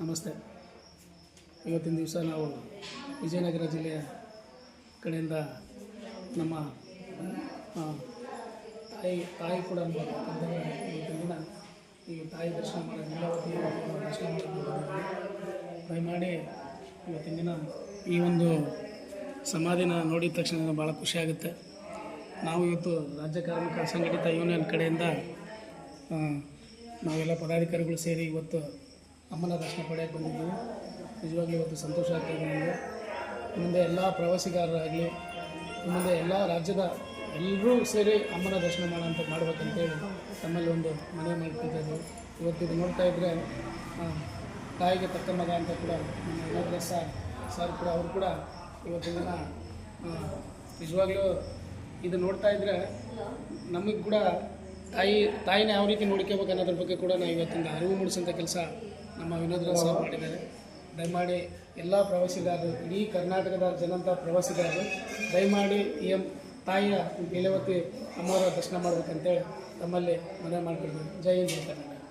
ನಮಸ್ತೆ. ಇವತ್ತಿನ ದಿವಸ ನಾವು ವಿಜಯನಗರ ಜಿಲ್ಲೆಯ ಕಡೆಯಿಂದ ನಮ್ಮ ತಾಯಿ ತಾಯಿ ಕೂಡ ಇವತ್ತಿನ ಈ ತಾಯಿ ದರ್ಶನ ಮಾಡೋದು ದರ್ಶನ ಮಾಡಿ ಇವತ್ತಿನ ದಿನ ಈ ಒಂದು ಸಮಾಧಿನ ನೋಡಿದ ತಕ್ಷಣ ಭಾಳ ಖುಷಿ ಆಗುತ್ತೆ. ನಾವು ಇವತ್ತು ರಾಜ್ಯ ಕಾರ್ಮಿಕ ಸಂಘಟಿತ ಯೂನಿಯನ್ ಕಡೆಯಿಂದ ನಾವೆಲ್ಲ ಪದಾಧಿಕಾರಿಗಳು ಸೇರಿ ಇವತ್ತು ಅಮ್ಮನ ದರ್ಶನ ಪಡೆಯಕ್ಕೆ ಬಂದಿದ್ದೀವಿ. ನಿಜವಾಗ್ಲೂ ಇವತ್ತು ಸಂತೋಷ ಆಗ್ತಾಯಿದೆ ನನಗೆ ಮುಂದೆ ಎಲ್ಲ ಪ್ರವಾಸಿಗಾರರಾಗಲಿ ಮುಂದೆ ಎಲ್ಲ ರಾಜ್ಯದ ಎಲ್ಲರೂ ಸೇರಿ ಅಮ್ಮನ ದರ್ಶನ ಮಾಡೋಂಥ ಮಾಡ್ಬೇಕಂತೇಳಿ ತಮ್ಮಲ್ಲಿ ಒಂದು ಮನೆ ಮಾಡ್ತಿದ್ದೇವೆ ಇವತ್ತು ಇದು ನೋಡ್ತಾ ಇದ್ದರೆ ತಾಯಿಗೆ ತಕ್ಕ ಮಗ ಅಂತ ಕೂಡ ನಮ್ಮ ಸರ್ ಸರ್ ಕೂಡ, ಅವರು ಕೂಡ ಇವತ್ತಿನ ದಿನ ನಿಜವಾಗ್ಲೂ ಇದು ನೋಡ್ತಾ ಇದ್ದರೆ ನಮಗೆ ಕೂಡ ತಾಯಿ, ತಾಯಿನ ಯಾವ ರೀತಿ ನೋಡ್ಕೋಬೇಕು ಅನ್ನೋದ್ರ ಬಗ್ಗೆ ಕೂಡ ನಾವು ಇವತ್ತಿಂದ ಅರಿವು ಮೂಡಿಸೋಂಥ ಕೆಲಸ ನಮ್ಮ ವಿನೋದ್ರ ಸಹ ಮಾಡಿದ್ದಾರೆ. ದಯಮಾಡಿ ಎಲ್ಲ ಪ್ರವಾಸಿಗಾರರು ಇಡೀ ಕರ್ನಾಟಕದ ಜನಂತ ಪ್ರವಾಸಿಗಾರರು ದಯಮಾಡಿ ಈ ಎಂ ತಾಯಿಯ ಲೀಲಾವತಿ ಅಮ್ಮವರ ದರ್ಶನ ಮಾಡಬೇಕಂತೇಳಿ ತಮ್ಮಲ್ಲಿ ಮನವಿ ಮಾಡ್ಕೊಳ್ತೀನಿ. ಜೈ ಹಿಂದ್ ಕರ್ನಾಟಕ.